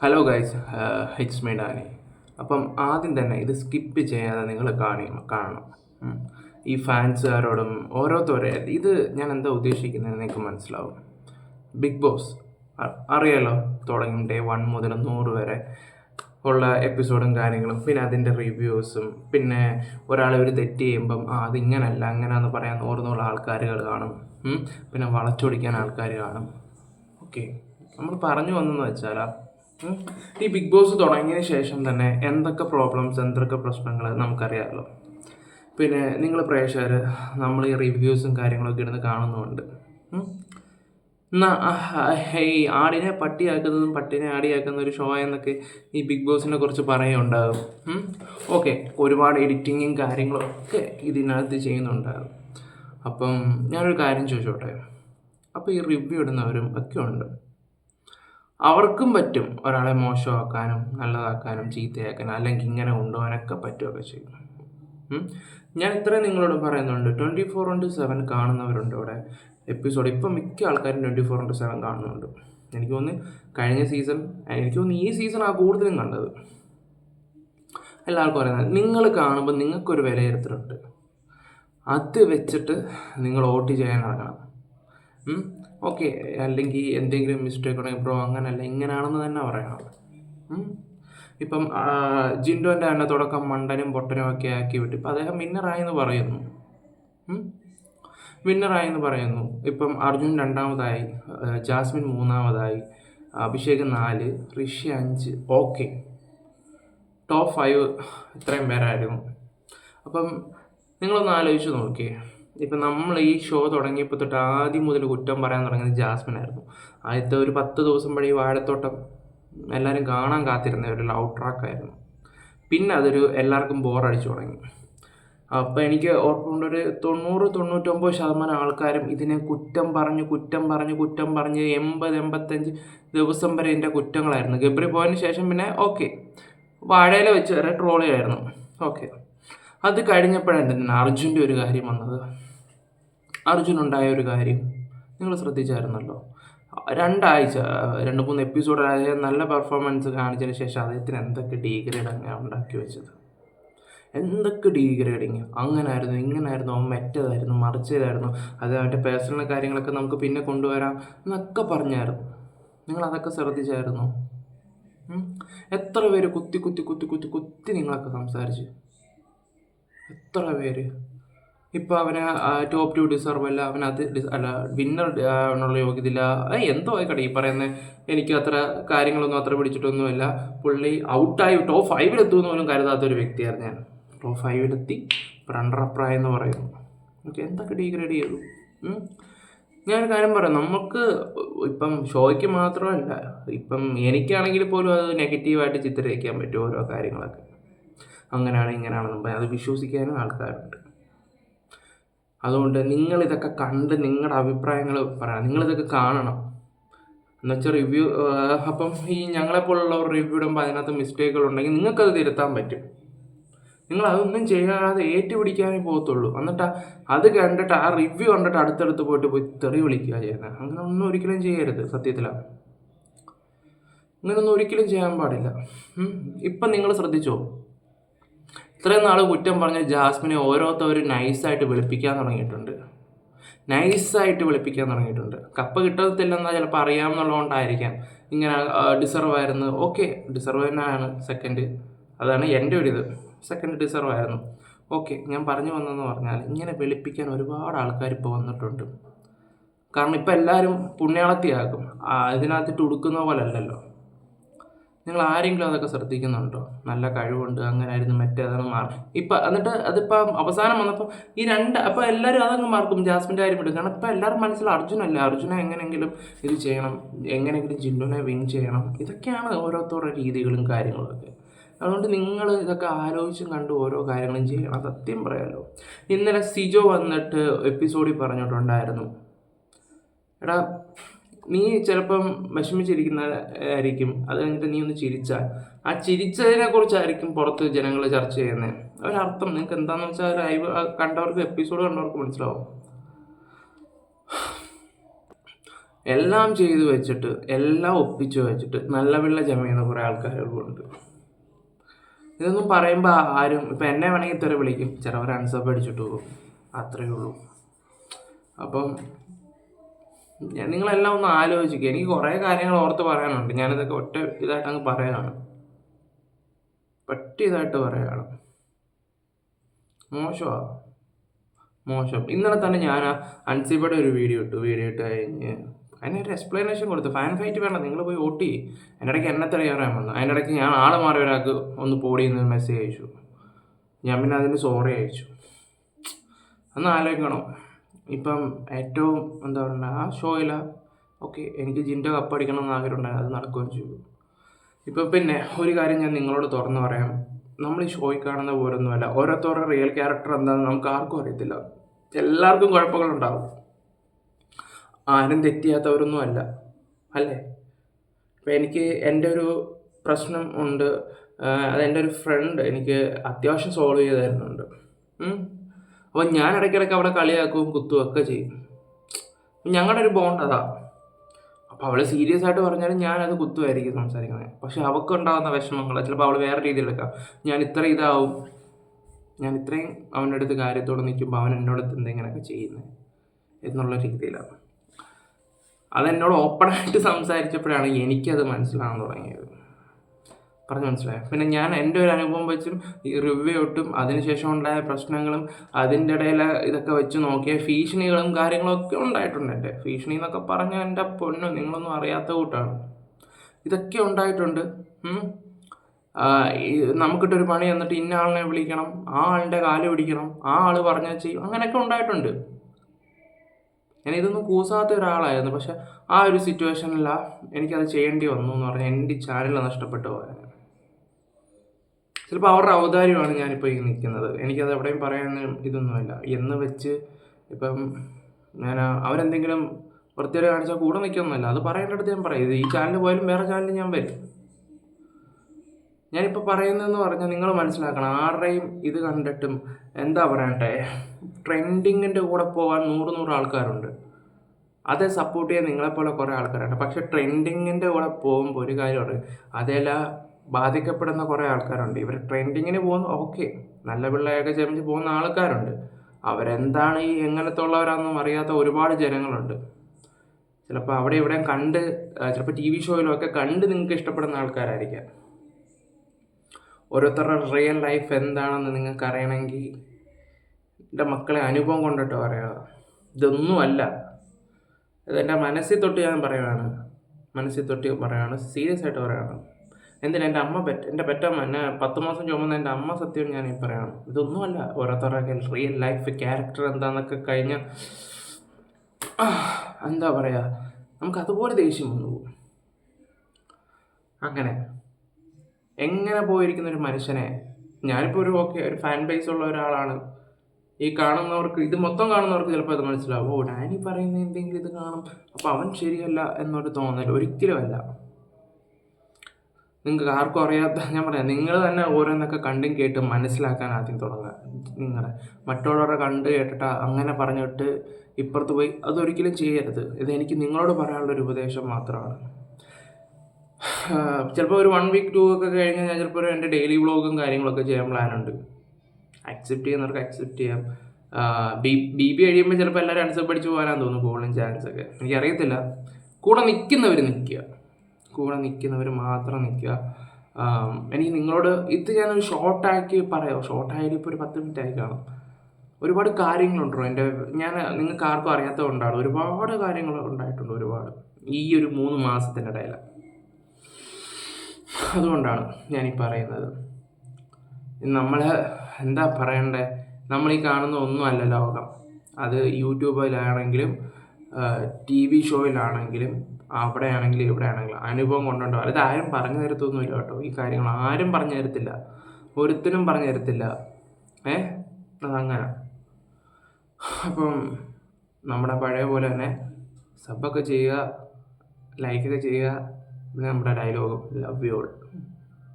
Hello guys it's me Danny അപ്പം ആദ്യം തന്നെ ഇത് സ്കിപ്പ് ചെയ്യാതെ നിങ്ങൾ കാണി കാണണം. ഈ ഫാൻസുകാരോടും ഓരോരുത്തരെ ഇത് ഞാൻ എന്താ ഉദ്ദേശിക്കുന്നത് നിങ്ങൾക്ക് മനസ്സിലാവും. ബിഗ് ബോസ് അറിയാലോ തുടങ്ങി ഡേ വൺ മുതൽ നൂറ് വരെ ഉള്ള എപ്പിസോഡും കാര്യങ്ങളും പിന്നെ അതിന്റെ റിവ്യൂസും പിന്നെ ഒരാൾ ഒരു തെറ്റ് ചെയ്യുമ്പം ആ അതിങ്ങനല്ല അങ്ങനെയാന്ന് പറയാൻ ഓർന്നുള്ള ആൾക്കാരുകൾ കാണും. പിന്നെ വളച്ചൊടിക്കാൻ ആൾക്കാർ കാണും. ഓക്കെ നമ്മൾ പറഞ്ഞു വന്നെന്ന് വെച്ചാൽ ഉം, ഈ ബിഗ് ബോസ് തുടങ്ങിയതിന് ശേഷം തന്നെ എന്തൊക്കെ പ്രോബ്ലംസ് എന്തൊക്കെ പ്രശ്നങ്ങൾ നമുക്കറിയാമല്ലോ പിന്നെ നിങ്ങൾ പ്രേക്ഷകർ നമ്മൾ ഈ റിവ്യൂസും കാര്യങ്ങളൊക്കെ ഇരുന്ന് കാണുന്നുണ്ട്. ഈ ആടിനെ പട്ടിയാക്കുന്നതും പട്ടിനെ ആടിയാക്കുന്ന ഒരു ഷോ എന്നൊക്കെ ഈ ബിഗ് ബോസിനെ കുറിച്ച് പറയുണ്ടാകും ഓക്കെ ഒരുപാട് എഡിറ്റിങ്ങും കാര്യങ്ങളൊക്കെ ഇതിനകത്ത് ചെയ്യുന്നുണ്ടാകും. അപ്പം ഞാനൊരു കാര്യം ചോദിച്ചോട്ടെ? അപ്പോൾ ഈ റിവ്യൂ ഇടുന്നവരും ഒക്കെ ഉണ്ട്. അവർക്കും പറ്റും ഒരാളെ മോശമാക്കാനും നല്ലതാക്കാനും ചീത്തയാക്കാനും അല്ലെങ്കിൽ ഇങ്ങനെ കൊണ്ടുപോകാനൊക്കെ പറ്റുമൊക്കെ ചെയ്യും. ഞാൻ ഇത്രയും നിങ്ങളോട് പറയുന്നുണ്ട്. ട്വന്റി ഫോർ ഇന്റു സെവൻ കാണുന്നവരുണ്ട് ഇവിടെ. എപ്പിസോഡ് ഇപ്പം മിക്ക ആൾക്കാരും ട്വന്റി ഫോർ ഇന്റു സെവൻ കാണുന്നുണ്ട്. എനിക്ക് തോന്നുന്നു കഴിഞ്ഞ സീസൺ എനിക്ക് തോന്നുന്നു ഈ സീസൺ ആ കൂടുതലും കണ്ടത്. എല്ലാവർക്കും പറയുന്നത് നിങ്ങൾ കാണുമ്പോൾ നിങ്ങൾക്കൊരു വിലയിരുത്തലുണ്ട്. അത് വെച്ചിട്ട് നിങ്ങൾ വോട്ട് ചെയ്യാൻ ഇറങ്ങണം. ഓക്കെ അല്ലെങ്കിൽ എന്തെങ്കിലും മിസ്റ്റേക്ക് ഉണ്ടെങ്കിൽ ബ്രോ അങ്ങനല്ല ഇങ്ങനെയാണെന്ന് തന്നെ പറയണം. ഇപ്പം ജിൻഡോന്റെ തന്നെ തുടക്കം മണ്ടനും പൊട്ടനും ഒക്കെ ആക്കി വിട്ടു. ഇപ്പം അദ്ദേഹം വിന്നറായി എന്ന് പറയുന്നു. വിന്നറായി എന്ന് പറയുന്നു. ഇപ്പം അർജുൻ രണ്ടാമതായി ജാസ്മിൻ മൂന്നാമതായി അഭിഷേക് നാല് ഋഷി അഞ്ച്. ഓക്കെ. ടോപ്പ് ഫൈവ് ഇത്രയും പേരായിരുന്നു. അപ്പം നിങ്ങളൊന്ന് ആലോചിച്ച് നോക്കിയേ. ഇപ്പം നമ്മൾ ഈ ഷോ തുടങ്ങിയപ്പോൾ തൊട്ട് ആദ്യം മുതൽ കുറ്റം പറയാൻ തുടങ്ങിയത് ജാസ്മിൻ ആയിരുന്നു. ആദ്യത്തെ ഒരു പത്ത് ദിവസം വഴി വാഴത്തോട്ടം എല്ലാവരും കാണാൻ കാത്തിരുന്ന ഒരു ലവ് ട്രാക്കായിരുന്നു പിന്നെ അതൊരു എല്ലാവർക്കും ബോറടിച്ചു തുടങ്ങി. അപ്പോൾ എനിക്ക് ഓർമ്മയുണ്ട് ഒരു തൊണ്ണൂറ് തൊണ്ണൂറ്റൊമ്പത് ശതമാനം ആൾക്കാരും ഇതിനെ കുറ്റം പറഞ്ഞ് കുറ്റം പറഞ്ഞ് കുറ്റം പറഞ്ഞ് എൺപത് എൺപത്തഞ്ച് ദിവസം വരെ ഇതിന്റെ കുറ്റങ്ങളായിരുന്നു. ഗബ്രി പോയതിന് ശേഷം പിന്നെ ഓക്കെ വാഴയില വെച്ച് വരെ ട്രോളിയായിരുന്നു ഓക്കെ അത് കഴിഞ്ഞപ്പോഴാണ് അർജുന്റെ ഒരു കാര്യം വന്നത്. അർജുനുണ്ടായ ഒരു കാര്യം നിങ്ങൾ ശ്രദ്ധിച്ചായിരുന്നല്ലോ. രണ്ടാഴ്ച രണ്ട് മൂന്ന് എപ്പിസോഡ് ആയ നല്ല പെർഫോമൻസ് കാണിച്ചതിന് ശേഷം അദ്ദേഹത്തിന് എന്തൊക്കെ ഡീഗ്രേഡ് അങ്ങനെ ഉണ്ടാക്കി വെച്ചത്? എന്തൊക്കെ ഡീഗ്രേഡിങ് അങ്ങനായിരുന്നു ഇങ്ങനായിരുന്നു അവൻ മറ്റേതായിരുന്നു മറിച്ചതായിരുന്നു. അത് അവന്റെ പേഴ്സണൽ കാര്യങ്ങളൊക്കെ നമുക്ക് പിന്നെ കൊണ്ടുവരാം എന്നൊക്കെ പറഞ്ഞായിരുന്നു. നിങ്ങൾ അതൊക്കെ ശ്രദ്ധിച്ചായിരുന്നു? എത്ര പേര് കുത്തി കുത്തി കുത്തി കുത്തി കുത്തി നിങ്ങളൊക്കെ സംസാരിച്ച്? എത്ര പേര്? ഇപ്പം അവന് ടോപ്പ് ടു ഡിസർവ് അല്ല അവന് അത് അല്ല വിന്നർ എന്നുള്ള യോഗ്യതയില്ല. ഇല്ല എന്തോ ആയിക്കട്ടെ ഈ പറയുന്ന. എനിക്ക് അത്ര കാര്യങ്ങളൊന്നും അത്ര പിടിച്ചിട്ടൊന്നുമില്ല. പുള്ളി ഔട്ടായി ടോപ്പ് ഫൈവിലെത്തുമെന്ന് പോലും കരുതാത്ത ഒരു വ്യക്തിയായിരുന്നു ഞാൻ. ടോപ്പ് ഫൈവിലെത്തി റണ്ണർ അപ്രായം എന്ന് പറയുന്നു. ഓക്കെ എന്തൊക്കെ ഡീഗ്രേഡ് ചെയ്തു? ഞാനൊരു കാര്യം പറയാം. നമുക്ക് ഇപ്പം ഷോയ്ക്ക് മാത്രമല്ല ഇപ്പം എനിക്കാണെങ്കിൽ പോലും അത് നെഗറ്റീവായിട്ട് ചിത്രീകരിക്കാൻ പറ്റും ഓരോ കാര്യങ്ങളൊക്കെ. അങ്ങനെയാണ് ഇങ്ങനെയാണെന്നും അത് വിശ്വസിക്കാനും ആൾക്കാരുണ്ട്. അതുകൊണ്ട് നിങ്ങളിതൊക്കെ കണ്ട് നിങ്ങളുടെ അഭിപ്രായങ്ങൾ പറയാം. നിങ്ങളിതൊക്കെ കാണണം. എന്നുവെച്ചാൽ റിവ്യൂ അപ്പം ഈ ഞങ്ങളെപ്പോലുള്ളവർ റിവ്യൂ ഇടുമ്പോൾ അതിനകത്ത് മിസ്റ്റേക്കുകൾ ഉണ്ടെങ്കിൽ നിങ്ങൾക്കത് തിരുത്താൻ പറ്റും. നിങ്ങൾ അതൊന്നും ചെയ്യാതെ ഏറ്റുപിടിക്കാനേ പോകത്തുള്ളൂ. എന്നിട്ട് അത് കണ്ടിട്ട് ആ റിവ്യൂ കണ്ടിട്ട് അടുത്തടുത്ത് പോയിട്ട് പോയി തെറി വിളിക്കുക ചെയ്യുന്നത്. അങ്ങനെ ഒന്നും ഒരിക്കലും ചെയ്യരുത് സത്യത്തിലാണ് അങ്ങനെയൊന്നും ഒരിക്കലും ചെയ്യാൻ പാടില്ല. ഇപ്പം നിങ്ങൾ ശ്രദ്ധിച്ചോ? ഇത്രയും നാൾ കുറ്റം പറഞ്ഞ ജാസ്മിനെ ഓരോരുത്തവർ നൈസായിട്ട് വെളുപ്പിക്കാൻ തുടങ്ങിയിട്ടുണ്ട്. നൈസായിട്ട് വെളുപ്പിക്കാൻ തുടങ്ങിയിട്ടുണ്ട്. കപ്പ കിട്ടത്തില്ലെന്നാൽ ചിലപ്പോൾ അറിയാമെന്നുള്ളതുകൊണ്ടായിരിക്കാം. ഇങ്ങനെ ഡിസർവ് ആയിരുന്നു. ഓക്കെ ഡിസർവ് തന്നെയാണ് സെക്കൻഡ് അതാണ് എന്റെ ഒരു ഇത് സെക്കൻഡ് ഡിസർവ് ആയിരുന്നു. ഓക്കെ ഞാൻ പറഞ്ഞു വന്നതെന്ന് പറഞ്ഞാൽ ഇങ്ങനെ വെളുപ്പിക്കാൻ ഒരുപാട് ആൾക്കാർ ഇപ്പോൾ വന്നിട്ടുണ്ട്. കാരണം ഇപ്പം എല്ലാവരും പുണ്യാളത്തിയാക്കും അതിനകത്തിട്ട് ഉടുക്കുന്ന പോലെ അല്ലല്ലോ നിങ്ങൾ ആരെങ്കിലും അതൊക്കെ ശ്രദ്ധിക്കുന്നുണ്ടോ? നല്ല കഴിവുണ്ട് അങ്ങനെ ആയിരുന്നു മറ്റേതാണ് മാറും ഇപ്പം എന്നിട്ട് അതിപ്പം അവസാനം വന്നപ്പോൾ ഈ രണ്ട് അപ്പോൾ എല്ലാവരും അതങ്ങ് മാർക്കും ജാസ്മിന്റെ കാര്യം എടുക്കും. കാരണം ഇപ്പോൾ എല്ലാവരും മനസ്സിൽ അർജുനല്ല? അർജുനെ എങ്ങനെയെങ്കിലും ഇത് ചെയ്യണം എങ്ങനെയെങ്കിലും ജിന്നുനെ വിൻ ചെയ്യണം. ഇതൊക്കെയാണ് ഓരോരുത്തരുടെ രീതികളും കാര്യങ്ങളും ഒക്കെ അതുകൊണ്ട് നിങ്ങൾ ഇതൊക്കെ ആലോചിച്ചും കണ്ട് ഓരോ കാര്യങ്ങളും ചെയ്യണം. സത്യം പറയാലോ. ഇന്നലെ സിജോ വന്നിട്ട് എപ്പിസോഡിൽ പറഞ്ഞിട്ടുണ്ടായിരുന്നു. എടാ നീ ചിലപ്പം വിഷമിച്ചിരിക്കുന്ന ആയിരിക്കും. അത് കഴിഞ്ഞിട്ട് നീ ഒന്ന് ചിരിച്ചാൽ ആ ചിരിച്ചതിനെ കുറിച്ചായിരിക്കും പുറത്ത് ജനങ്ങൾ ചർച്ച ചെയ്യുന്നത് ഒരർത്ഥം നിങ്ങൾക്ക് എന്താണെന്ന് വെച്ചാൽ ലൈവ് കണ്ടവർക്ക് എപ്പിസോഡ് കണ്ടവർക്ക് മനസ്സിലാവും. എല്ലാം ചെയ്തു വെച്ചിട്ട് എല്ലാം ഒപ്പിച്ചു വെച്ചിട്ട് നല്ല വെള്ള ജമയുന്ന കുറേ ആൾക്കാരുകളുണ്ട് ഇതൊന്നും പറയുമ്പോൾ ആരും ഇപ്പം എന്നെ വേണമെങ്കിൽ തെറി വിളിക്കും. ചിലവർ അൺസബ് അടിച്ചിട്ട് പോകും. അത്രയേ ഉള്ളൂ. അപ്പം നിങ്ങളെല്ലാം ഒന്ന് ആലോചിക്കുക എനിക്ക് കുറേ കാര്യങ്ങൾ ഓർത്ത് പറയാനുണ്ട്. ഞാനിതൊക്കെ ഒറ്റ ഇതായിട്ട് അങ്ങ് പറയാണ് പറ്റിയതായിട്ട് പറയാണ് മോശമാ. മോശം. ഇന്നലെ തന്നെ ഞാൻ അൻസിബയുടെ ഒരു വീഡിയോ ഇട്ടു. വീഡിയോ ഇട്ട് കഴിഞ്ഞ് അതിനൊരു എക്സ്പ്ലനേഷൻ കൊടുത്തു. ഫാൻ ഫൈറ്റ് വേണ്ട. നിങ്ങൾ പോയി വോട്ട് ചെയ്യും. അതിന്റെ ഇടയ്ക്ക് എന്നെ തെളിയാറാൻ വന്നു. അതിന്റെ ഇടയ്ക്ക് ഞാൻ ആൾ മാറി ഒരാൾക്ക് ഒന്ന് പോടി എന്ന് മെസ്സേജ് അയച്ചു. ഞാൻ പിന്നെ അതിന് സോറി അയച്ചു. ഒന്ന് ആലോചിക്കണം. ഇപ്പം ഏറ്റവും എന്താ പറയുക ആ ഷോയിൽ ഓക്കെ എനിക്ക് ജിന്റെ കപ്പ് അടിക്കണം എന്ന് ആഗ്രഹം ഉണ്ടായിരുന്നു അത് നടക്കുകയും ചെയ്തു. ഇപ്പം പിന്നെ ഒരു കാര്യം ഞാൻ നിങ്ങളോട് തുറന്നു പറയാം. നമ്മൾ ഈ ഷോയിൽ കാണുന്ന പോലൊന്നുമല്ല. ഓരോരുത്തരുടെ റിയൽ ക്യാരക്ടർ എന്താണെന്ന് നമുക്ക് ആർക്കും അറിയത്തില്ല. എല്ലാവർക്കും കുഴപ്പങ്ങളുണ്ടാവും ആരും തെറ്റിയാത്തവരൊന്നും അല്ല. അല്ലേ? ഇപ്പം എനിക്ക് എന്റെ ഒരു പ്രശ്നം ഉണ്ട്. അതെന്റെ ഒരു ഫ്രണ്ട് എനിക്ക് അത്യാവശ്യം സോൾവ് ചെയ്ത് തരുന്നുണ്ട് അപ്പോൾ ഞാൻ ഇടയ്ക്കിടയ്ക്ക് അവിടെ കളിയാക്കുകയും കുത്തുകയൊക്കെ ചെയ്യും. ഞങ്ങളുടെ ഒരു ബോണ്ട് അതാ. അപ്പോൾ അവൾ സീരിയസ് ആയിട്ട് പറഞ്ഞാലും ഞാനത് കുത്തുമായിരിക്കും സംസാരിക്കുന്നത്. പക്ഷെ അവൾക്ക് ഉണ്ടാകുന്ന വിഷമങ്ങൾ ചിലപ്പോൾ അവൾ വേറെ രീതിയിൽ എടുക്കാം. ഞാൻ ഇത്ര ഇതാവും. ഞാൻ ഇത്രയും അവന്റെ അടുത്ത് കാര്യത്തോടെ നിൽക്കുമ്പോൾ അവൻ എന്നോട് എന്തെങ്കിലുമൊക്കെ ചെയ്യുന്നത് എന്നുള്ള രീതിയിലാണ്. അതെന്നോട് ഓപ്പണായിട്ട് സംസാരിച്ചപ്പോഴാണ് എനിക്കത് മനസ്സിലാകാൻ തുടങ്ങിയത്. പറഞ്ഞു മനസ്സിലായോ? പിന്നെ ഞാൻ എന്റെ ഒരു അനുഭവം വെച്ചും ഈ റിവ്യൂ ഒട്ടും അതിനുശേഷം ഉണ്ടായ പ്രശ്നങ്ങളും അതിന്റെ ഇടയിൽ ഇതൊക്കെ വെച്ച് നോക്കിയ ഭീഷണികളും കാര്യങ്ങളൊക്കെ ഉണ്ടായിട്ടുണ്ട് എന്റെ. ഭീഷണി എന്നൊക്കെ പറഞ്ഞാൽ എന്റെ പൊന്നു നിങ്ങളൊന്നും അറിയാത്ത കൂട്ടാണ്. ഇതൊക്കെ ഉണ്ടായിട്ടുണ്ട്. നമുക്കിട്ടൊരു പണി എന്നിട്ട് ഇന്ന ആളിനെ വിളിക്കണം ആ ആളിന്റെ കാൽ പിടിക്കണം ആ ആൾ പറഞ്ഞാൽ ചെയ്യും അങ്ങനെയൊക്കെ ഉണ്ടായിട്ടുണ്ട്. ഞാൻ ഇതൊന്നും കൂസാത്ത ഒരാളായിരുന്നു. പക്ഷെ ആ ഒരു സിറ്റുവേഷനിലാണ് എനിക്കത് ചെയ്യേണ്ടി വന്നു എന്ന് പറഞ്ഞാൽ എന്റെ ചാനൽ നഷ്ടപ്പെട്ടു പോയത്. ചിലപ്പോൾ അവരുടെ ഔദാര്യമാണ് ഞാനിപ്പോൾ ഈ നിൽക്കുന്നത്. എനിക്കത് എവിടെയും പറയാൻ ഇതൊന്നുമല്ല. എന്ന് വെച്ച് ഇപ്പം ഞാൻ അവരെന്തെങ്കിലും വൃത്തിയോട് കാണിച്ചാൽ കൂടെ നിൽക്കൊന്നുമല്ല അത് പറയേണ്ടടുത്ത് ഞാൻ പറയും. ഈ ചാനൽ പോയാലും വേറെ ചാനലിൽ ഞാൻ വരും. ഞാനിപ്പോൾ പറയുന്നതെന്ന് പറഞ്ഞാൽ നിങ്ങൾ മനസ്സിലാക്കണം. ആരുടെയും ഇത് കണ്ടിട്ടും എന്താ പറയട്ടെ ട്രെൻഡിങ്ങിന്റെ കൂടെ പോകാൻ നൂറ് നൂറ് ആൾക്കാരുണ്ട്. അത് സപ്പോർട്ട് ചെയ്യാൻ നിങ്ങളെപ്പോലെ കുറേ ആൾക്കാരുണ്ട്. പക്ഷേ ട്രെൻഡിങ്ങിന്റെ കൂടെ പോകുമ്പോൾ ഒരു കാര്യമുണ്ട്. അതെല്ലാം ബാധിക്കപ്പെടുന്ന കുറേ ആൾക്കാരുണ്ട്. ഇവർ ട്രെൻഡിങ്ങിന് പോകുന്ന ഓക്കെ നല്ല പിള്ളേരൊക്കെ ചെറിഞ്ഞ് പോകുന്ന ആൾക്കാരുണ്ട്. അവരെന്താണ് ഈ എങ്ങനത്തെ ഉള്ളവരാണെന്നും അറിയാത്ത ഒരുപാട് ജനങ്ങളുണ്ട്. ചിലപ്പോൾ അവിടെ ഇവിടെ കണ്ട് ചിലപ്പോൾ ടി വി ഷോയിലും ഒക്കെ കണ്ട് നിങ്ങൾക്ക് ഇഷ്ടപ്പെടുന്ന ആൾക്കാരായിരിക്കാം. ഓരോരുത്തരുടെ റിയൽ ലൈഫ് എന്താണെന്ന് നിങ്ങൾക്ക് അറിയണമെങ്കിൽ എന്റെ മക്കളെ അനുഭവം കൊണ്ടിട്ട് പറയുക ഇതൊന്നുമല്ല ഇതെന്റെ മനസ്സിൽ തൊട്ട് ഞാൻ പറയുകയാണ് മനസ്സിൽ തൊട്ട് പറയുകയാണ് സീരിയസ് ആയിട്ട് പറയുകയാണ് എന്തിനാ എന്റെ അമ്മ പെറ്റ് എന്റെ പെറ്റമ്മ എന്നെ പത്ത് മാസം ചുമന്ന എന്റെ അമ്മ സത്യം ഞാൻ ഈ പറയണം. ഇതൊന്നുമല്ല ഓരോരുത്തരുടെ റിയൽ ലൈഫ് ക്യാരക്ടർ എന്താണെന്നൊക്കെ കഴിഞ്ഞ എന്താ പറയുക നമുക്ക് അതുപോലെ ദേഷ്യം വന്നു പോകും. അങ്ങനെ എങ്ങനെ പോയിരിക്കുന്ന ഒരു മനുഷ്യനെ ഞാനിപ്പോൾ ഒരു ഓക്കെ ഒരു ഫാൻ ബേസ് ഉള്ള ഒരാളാണ്. ഈ കാണുന്നവർക്ക് ഇത് മൊത്തം കാണുന്നവർക്ക് ചിലപ്പോൾ അത് മനസ്സിലാവും. ഓ ഡാനി പറയുന്ന എന്തെങ്കിലും ഇത് കാണും. അപ്പോൾ അവൻ ശരിയല്ല എന്നൊരു തോന്നൽ ഒരിക്കലുമല്ല. നിങ്ങൾക്ക് ആർക്കും അറിയാത്ത ഞാൻ പറയാം നിങ്ങൾ തന്നെ ഓരോന്നൊക്കെ കണ്ടും കേട്ടും മനസ്സിലാക്കാൻ ആദ്യം തുടങ്ങുക. നിങ്ങളെ മറ്റുള്ളവരെ കണ്ട് കേട്ടിട്ട് അങ്ങനെ പറഞ്ഞിട്ട് ഇപ്പുറത്ത് പോയി അതൊരിക്കലും ചെയ്യരുത്. ഇത് എനിക്ക് നിങ്ങളോട് പറയാനുള്ളൊരു ഉപദേശം മാത്രമാണ്. ചിലപ്പോൾ ഒരു വൺ വീക്ക് ടു ഒക്കെ കഴിഞ്ഞാൽ ഞാൻ ചിലപ്പോൾ ഒരു എന്റെ ഡെയിലി വ്ളോഗും കാര്യങ്ങളൊക്കെ ചെയ്യാൻ പ്ലാനുണ്ട് അക്സെപ്റ്റ് ചെയ്യുന്നവർക്ക് അക്സെപ്റ്റ് ചെയ്യാം. ബി ബി പി കഴിയുമ്പോൾ ചിലപ്പോൾ എല്ലാവരും അൺസപ്പ് അടിച്ച് പോകാനാന്ന് തോന്നുന്നു കൂടുതലും ചാൻസ് ഒക്കെ. എനിക്കറിയത്തില്ല. കൂടെ നിൽക്കുന്നവർ നിൽക്കുക. കൂടെ നിൽക്കുന്നവർ മാത്രം നിൽക്കുക എനിക്ക് നിങ്ങളോട് ഇത് ഞാനൊരു ഷോർട്ടാക്കി പറയാം. ഷോർട്ടായാലും ഇപ്പോൾ ഒരു പത്ത് മിനിറ്റ് ആയി കാണും. ഒരുപാട് കാര്യങ്ങളുണ്ടോ എന്റെ ഞാൻ നിങ്ങൾക്ക് ആർക്കും അറിയാത്തതുകൊണ്ടാണ്. ഒരുപാട് കാര്യങ്ങൾ ഉണ്ടായിട്ടുണ്ട് ഒരുപാട്. ഈ ഒരു മൂന്ന് മാസത്തിന്റെ ഇടയിൽ. അതുകൊണ്ടാണ് ഞാനീ പറയുന്നത്. നമ്മൾ എന്താ പറയണ്ടേ? നമ്മൾ ഈ കാണുന്ന ഒന്നുമല്ല ലോകം. അത് യൂട്യൂബിലാണെങ്കിലും ടി വി ഷോയിലാണെങ്കിലും അവിടെ ആണെങ്കിലും ഇവിടെ ആണെങ്കിലും അനുഭവം കൊണ്ടുണ്ടോ അത് ആരും പറഞ്ഞു തരത്തൊന്നുമില്ല കേട്ടോ. ഈ കാര്യങ്ങൾ ആരും പറഞ്ഞു തരത്തില്ല. ഒരുത്തിനും പറഞ്ഞു തരത്തില്ല. ഏ? അതങ്ങനെ. അപ്പം നമ്മുടെ പഴയ പോലെ തന്നെ സബ്ബൊക്കെ ചെയ്യുക ലൈക്കൊക്കെ ചെയ്യുക പിന്നെ നമ്മുടെ ഡയലോഗും ലവ് യു ഓൾ